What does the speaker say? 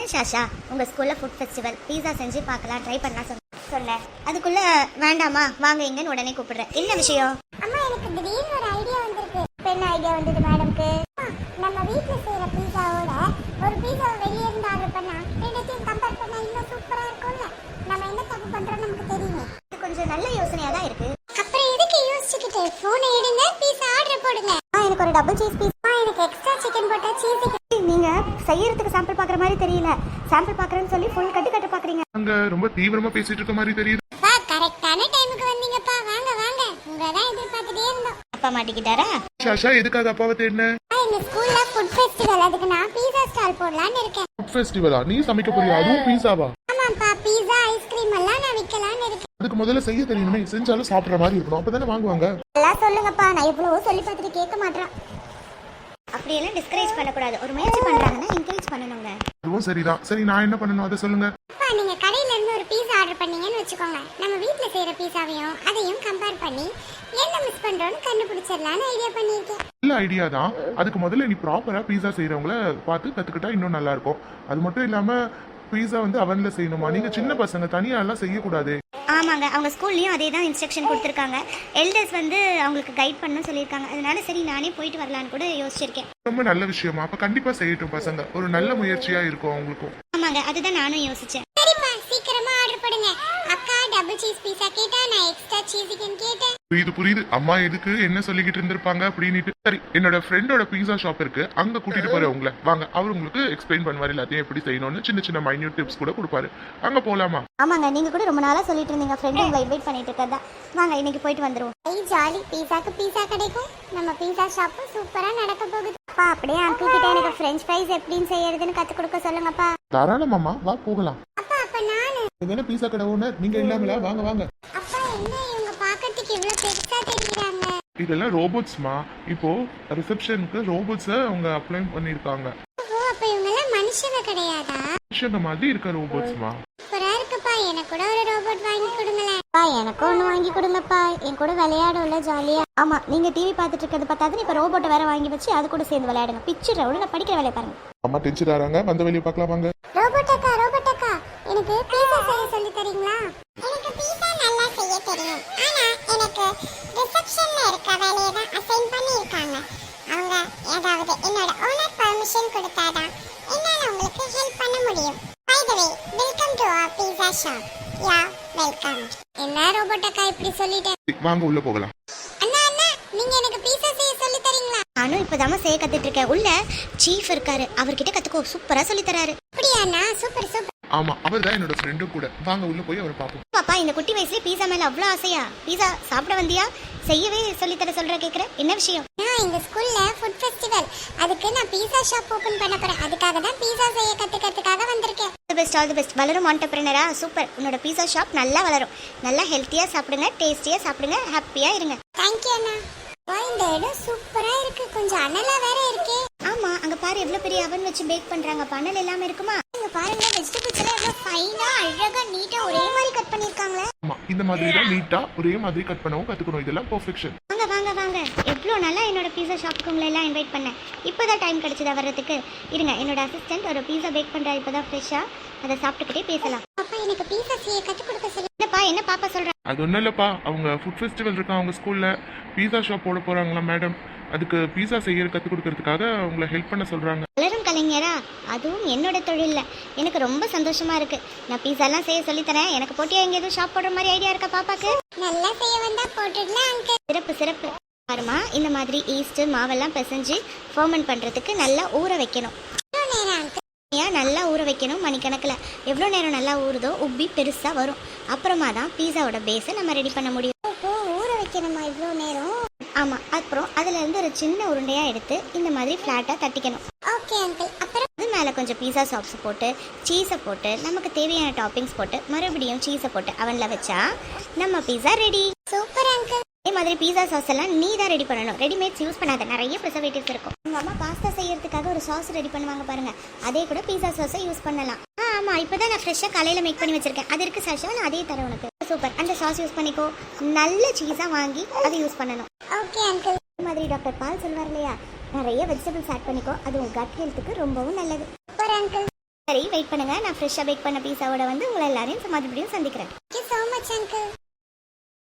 என்ன ஷாஷா உங்க ஸ்கூல்ல ஃபுட் ஃபெஸ்டிவல் பீஸா செஞ்சு பார்க்கலாம் ட்ரை பண்ணலாம் சொன்ன- சொன்னேன் அதுக்குள்ள வேண்டாமா வாங்க இங்கன்னு உடனே கூப்பிடுறேன் என்ன விஷயம்? அம்மா எனக்கு திடீர்னு ஒரு ஐடியா வந்திருக்கு. என்ன ஐடியா வந்தது மேடம்க்கு நம்ம வீட்ல செய்யற பீஸாவோட ஒரு பீஸாவை வெளியே இருந்து ஆர்டர் பண்ணா ரெண்டுத்தையும் கம்பேர் பண்ணா இன்னும் சூப்பரா இருக்கும்ல. நம்ம என்ன தப்பு பண்றோம் நமக்கு தெரியுமே. இது கொஞ்சம் நல்ல யோசனையா தான் இருக்கு. அப்புறம் எதுக்கு யோசிச்சுக்கிட்டு? போனை எடுங்க பீஸா ஆர்டர் போடுங்க. எனக்கு ஒரு டபுள் சீஸ் பீஸ் எனக்கு எக்ஸ்ட்ரா சிக்கன் போட்டா சீஸ் நீங்க செய்யறதுக்கு சாம்பிள் பாக்குற மாதிரி தெரியல. சாம்பிள் பாக்குறேன்னு சொல்லி ஃபுல் கட்டு கட்டு பாக்குறீங்க. அங்க ரொம்ப தீவிரமா பேசிட்டு இருக்க மாதிரி தெரியுது. பா கரெக்டான டைமுக்கு வந்தீங்கப்பா. வாங்க வாங்க. உங்களை தான் எதிர்பார்த்துட்டே இருந்தோம். அப்பா மாட்டிக்கிட்டாரா? ஷாஷா எதுக்காக அப்பாவை தேடின? எங்க ஸ்கூல்ல ஃபுட் ஃபெஸ்டிவல் அதுக்கு நான் பீஸா ஸ்டால் போடலாம்னு இருக்கேன். ஃபுட் ஃபெஸ்டிவலா நீ சமைக்க போறியா? அதுவும் பீஸாவா ஆமாப்பா பீஸா ஐஸ்கிரீம் எல்லாம் நான் விற்கலாம்னு இருக்கேன். அதுக்கு முதல்ல செய்ய தெரியணுமே. செஞ்சாலும் சாப்பிடுற மாதிரி இருக்கணும். அப்பதானே வாங்குவாங்க. எல்லாம் சொல்லுங்கப்பா. நான் எவ்வளவோ சொல்லி பார்த்துட்டு கேட்க மாட்டேன். அப்படியெல்லாம் டிஸ்கரேஜ் பண்ணக்கூடாது. ஒரு முயற்சி பண்றாங்கன்னா என்கரேஜ் பண்ணணுங்க. அதுவும் சரிதான். சரி நான் என்ன பண்ணணும்? அதை சொல்லுங்க. அப்பா நீங்க கடையில இருந்து ஒரு பீஸா ஆர்டர் பண்ணீங்கன்னு வச்சுக்கோங்க. நம்ம வீட்ல செய்யற பீஸாவையும் அதையும் கம்பேர் பண்ணி என்ன மிஸ் பண்றோம்னு கண்டுபிடிச்சிடலாம்னு ஐடியா பண்ணியிருக்கேன். நல்ல ஐடியா தான். அதுக்கு முதல்ல நீ ப்ராப்பரா பீஸா செய்யறவங்கள பார்த்து கத்துக்கிட்டா இன்னும் நல்லா இருக்கும். அது மட்டும் இல்லாம பீஸா வந்து அவன்ல செய்யணுமா? நீங்க சின்ன பசங்க தனியா எல்லாம் செய்யக்கூடாது. ஆமாங்க அவங்க ஸ்கூல்லையும் அதே தான் இன்ஸ்ட்ரக்ஷன் கொடுத்துருக்காங்க. எல்டர்ஸ் வந்து அவங்களுக்கு கைட் பண்ண சொல்லியிருக்காங்க. அதனால சரி நானே போயிட்டு வரலான்னு கூட யோசிச்சிருக்கேன். ரொம்ப நல்ல விஷயமா? அப்ப கண்டிப்பா செய்யட்டும் பசங்க. ஒரு நல்ல முயற்சியா இருக்கும் அவங்களுக்கும். ஆமாங்க அதுதான் நானும் யோசிச்சேன். சரிப்பா சீக்கிரமா ஆர்டர் பண்ணுங்க அக்கா டபுள் சீஸ் பீஸா கேட்டா நான் எக்ஸ்ட்ரா சீஸ் கேட்டேன். புரியுது புரியுது. அம்மா எதுக்கு என்ன சொல்லிக்கிட்டு இருந்திருப்பாங்க அப்படின்னுட்டு. சரி என்னோட ஃப்ரெண்டோட பீஸா ஷாப் இருக்கு. அங்க கூட்டிட்டு போற உங்களை. வாங்க அவர் உங்களுக்கு எக்ஸ்பிளைன் பண்ணுவாரு எல்லாத்தையும் எப்படி செய்யணும்னு சின்ன சின்ன மைன்யூட் டிப்ஸ் கூட கொடுப்பாரு. அங்க போலாமா? ஆமாங்க நீங்க கூட ரொம்ப நாளா சொல்லிட்டு இருந்தீங்க. ஃப்ரெண்டு உங்களை இன்வைட் பண்ணிட்டு இருக்கதா. வாங்க இன்னைக்கு போயிட்டு வந்துருவோம். ஐ ஜாலி பீஸாக்கு பீஸா கிடைக்கும். நம்ம பீஸா ஷாப்பும் சூப்பரா நடக்க போகுது. அப்பா அப்படியே அங்கிள் கிட்ட எனக்கு ஃப்ரெஞ்ச் ஃப்ரைஸ் எப்படின்னு செய்யறதுன்னு கத்து கொடுக்க சொல்லுங்கப்பா. தாராளமாம்மா வா போகலாம். அப்பா அப்ப நானு. இதுதானே பீஸா கடை ஓனர் நீங்க இல்லாமல? வாங்க வாங்க. அப்பா என்ன இவங்க பார்க்கறதுக்கு இவ்வளவு பெருசா தெரியுறாங்க. இதெல்லாம் ரோபோட்ஸ்மா இப்போ ரிசப்ஷனுக்கு ரோபோட்ஸை அவங்க அப்ளை பண்ணியிருக்காங்க. ஓ அப்ப இவங்க எல்லாம் மனுஷங்க கிடையாதா? மனுஷங்க மாதிரி இருக்க ரோபோட்ஸ்மா சூப்பரா இருக்குப்பா எனக்கு கூட ஒரு ரோபோட் வாங்கி கொடுங்களேன். அப்பா எனக்கு ஒன்று வாங்கி கொடுங்கப்பா. என் கூட விளையாடும்ல ஜாலியா ஆமா நீங்க டிவி பார்த்துட்டு இருக்கிறது பார்த்தாது இப்ப ரோபோட்டை வேற வாங்கி வச்சு அது கூட சேர்ந்து விளையாடுங்க. பிக்சர் ஒழுங்கா படிக்கிற வேலையை பாருங்க. அம்மா டென்ஷன் ஆறாங்க வந்த வெளியே பார்க்கலாம் வாங்க ரோபோட் அக்கா ரோபோட் அக்கா. எனக்கு பீஸா செய்ய சொல்லி தரீங்களா எனக்கு பீஸா நல்லா செய்ய தெரியும் ஆனா எனக்கு ரிசப்ஷன்ல இருக்க வேலையை தான் அசைன் பண்ணியிருக்காங்க அவங்க ஏதாவது என்னோட ஓனர் பர்மிஷன் கொடுத்தாதான் என்னால உங்களுக்கு ஹெல்ப் பண்ண முடியும். By the way welcome to our pizza shop yeah welcome என்ன ரோபோட் அக்கா இப்படி சொல்லிட்டேன் வாங்க உள்ள போகலாம். அண்ணா அண்ணா நீங்க எனக்கு பீஸா செய்ய சொல்லி தரீங்களா? நானும் இப்பதாம்மா செய்ய கத்துட்டு இருக்கேன் உள்ள சீஃப் இருக்காரு. அவர்கிட்ட கத்துக்கோ. சூப்பரா சொல்லி தராரு. அப்படியா அண்ணா சூப்பர் சூப்பர். ஆமா அவர் தான் என்னோட ஃப்ரெண்டும் கூட. வாங்க உள்ள போய் அவரை பார்ப்போம். பாப்பா இந்த குட்டி வயசுல பீஸா மேல அவ்வளோ ஆசையா? பீஸா சாப்பிட வந்தியா? செய்யவே சொல்லி தர சொல்ற கேக்குற? என்ன விஷயம்? நான் எங்க ஸ்கூல்ல ஃபுட் ஃபெஸ்டிவல் அதுக்கு நான் பீஸா ஷாப் ஓபன் பண்ண போறேன். அதுக்காக தான் பீஸா செய்ய கத்துக்கிறதுக்காக வந்திருக்கேன். The best all the best வளரும் ஆண்டர்பிரினரா சூப்பர் உன்னோட பீஸா ஷாப் நல்லா வளரும். நல்லா ஹெல்த்தியா சாப்பிடுங்க டேஸ்டியா சாப்பிடுங்க ஹாப்பியா இருங்க. தேங்க்யூ அண்ணா. இந்த இடம் சூப்பரா இருக்கு. கொஞ்சம் அனலா வேற இருக்கே. ஆமா அங்க பாரு எவ்வளவு பெரிய அவன் வச்சு பேக் பண்றாங்க. பன்னல் எல்லாமே இருக்குமா? இங்க பாருங்க இந்த மாதிரி தான் நீட்டா ஒரே மாதிரி கட் பண்ணவும் கத்துக்கணும். இதெல்லாம் பெர்ஃபெக்ஷன் வாங்க வாங்க வாங்க. எவ்வளோ நல்லா என்னோட பீஸா ஷாப்புக்கு உங்களை எல்லாம் இன்வைட் பண்ணேன். இப்போதான் டைம் கிடைச்சதா வர்றதுக்கு? இருங்க என்னோட அசிஸ்டன்ட் ஒரு பீஸா பேக் பண்றா இப்போதான் ஃப்ரெஷ்ஷா அதை சாப்பிட்டுக்கிட்டே பேசலாம். அப்பா எனக்கு பீஸா செய்ய கத்து கொடுக்க சொல்லு என்னப்பா என்ன பாப்பா சொல்ற? அது ஒன்றும் இல்லைப்பா. அவங்க ஃபுட் ஃபெஸ்டிவல் இருக்கா அவங்க ஸ்கூலில் பீஸா ஷாப் போட போகிறாங்களா மேடம் அதுக்கு பீஸா செய்ய கற்றுக் கொடுக்கறதுக்காக அவங்கள ஹெல்ப் பண்ண சொல்கிறாங்க கலைஞரா அதுவும் என்னோட தொழில்ல. எனக்கு ரொம்ப சந்தோஷமா இருக்கு. நான் பீஸாலாம் செய்ய சொல்லித் தரேன். எனக்கு போட்டியா எங்க எதுவும் ஷாப் போடுற மாதிரி ஐடியா இருக்கா பாப்பாக்கு? நல்லா செய்ய வந்தா போட்டுடலாம் அங்கிள் சிறப்பு சிறப்பு. பாருமா இந்த மாதிரி ஈஸ்ட் மாவெல்லாம் பிசைஞ்சு ஃபர்மெண்ட் பண்றதுக்கு நல்லா ஊற வைக்கணும். நல்லா ஊற வைக்கணும் மணிக்கணக்கில். எவ்வளோ நேரம் நல்லா ஊறுதோ உப்பி பெருசாக வரும். அப்புறமா தான் பீஸாவோட பேஸை நம்ம ரெடி பண்ண முடியும். ஓ ஊற வைக்கணுமா இவ்வளோ நேரம்? ஆமாம் அப்புறம் அதுலேருந்து ஒரு சின்ன உருண்டையாக எடுத்து இந்த மாதிரி ஃப்ளாட்டாக தட்டிக்கணும். ஓகே அங்கிள் அப்புறம் அது மேலே கொஞ்சம் பீஸா சாப்ஸ் போட்டு சீஸை போட்டு நமக்கு தேவையான டாப்பிங்ஸ் போட்டு மறுபடியும் சீஸை போட்டு அவனில் வச்சா நம்ம பீஸா ரெடி சூப்பர் அங்கிள் அதே மாதிரி பீஸா சாஸ் எல்லாம் நீ தான் ரெடி பண்ணணும். ரெடிமேட்ஸ் யூஸ் பண்ணாத. நிறைய ப்ரிசர்வேட்டிவ்ஸ் இருக்கும். உங்க அம்மா பாஸ்தா செய்யறதுக்காக ஒரு சாஸ் ரெடி பண்ணுவாங்க பாருங்க. அதே கூட பீஸா சாஸை யூஸ் பண்ணலாம். ஆமா. இப்பதான் நான் ஃப்ரெஷ்ஷாக காலையில மேக் பண்ணி வச்சிருக்கேன். அது இருக்கு சாஷா. நான் அதே தரேன் உனக்கு. சூப்பர் அந்த சாஸ் யூஸ் பண்ணிக்கோ. நல்ல சீஸா வாங்கி அதை யூஸ் பண்ணணும். ஓகே அங்கிள் மாதிரி டாக்டர் பால் சொல்வார் இல்லையா? நிறைய வெஜிடபிள்ஸ் ஆட் பண்ணிக்கோ. அது உங்கள் கட் ஹெல்த்துக்கு ரொம்பவும் நல்லது. சூப்பர் அங்கிள் சரி வெயிட் பண்ணுங்க. நான் ஃப்ரெஷ்ஷாக பேக் பண்ண பீஸாவோட வந்து உங்களை எல்லாரையும் மறுபடியும் சந்திக்கிறேன். Okay so much uncle